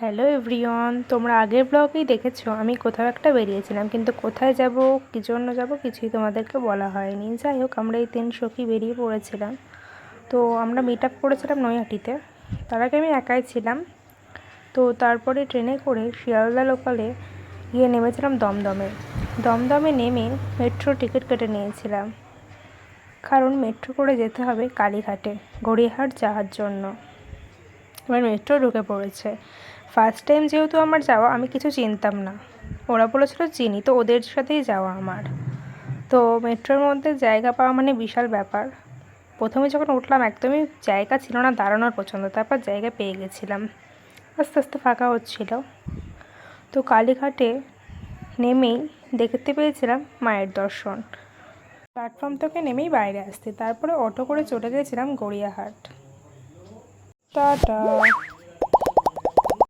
Hello everyone তোমরা আগের ব্লগেই দেখেছ, আমি কোথাও একটা বেরিয়েছিলাম, কিন্তু কোথায় যাব, কী জন্য যাব কিছুই তোমাদেরকে বলা হয়নি। যাই হোক, আমরা এই তিন সখী বেরিয়ে পড়েছিলাম। তো আমরা মিট আপ করেছিলাম নৈহাটিতে। তার আগে আমি একাই ছিলাম। তো তারপরে ট্রেনে করে শিয়ালদা লোকালে গিয়ে নেমেছিলাম দমদমে। দমদমে নেমে মেট্রো টিকিট কেটে নিয়েছিলাম। কারণ মেট্রো করে যেতে হবে কালীঘাটে, গড়িয়াহাট যাওয়ার জন্য। এবার মেট্রো ঢুকে পড়েছে। ফার্স্ট টাইম যেহেতু আমার যাওয়া, আমি কিছু চিনতাম না। ওরা বলেছিল চিনি, তো ওদের সাথেই যাওয়া আমার। তো মেট্রোর মধ্যে জায়গা পাওয়া মানে বিশাল ব্যাপার। প্রথমে যখন উঠলাম, একদমই জায়গা ছিল না, দাঁড়ানোর পছন্দ। তারপর জায়গা পেয়ে গেছিলাম। আস্তে আস্তে ফাঁকা হচ্ছিল। তো কালীঘাটে নেমেই দেখতে পেয়েছিলাম মায়ের দর্শন। প্ল্যাটফর্ম থেকে নেমেই বাইরে আসতে। তারপরে অটো করে চলে গেছিলাম গড়িয়াহাট। টাটা।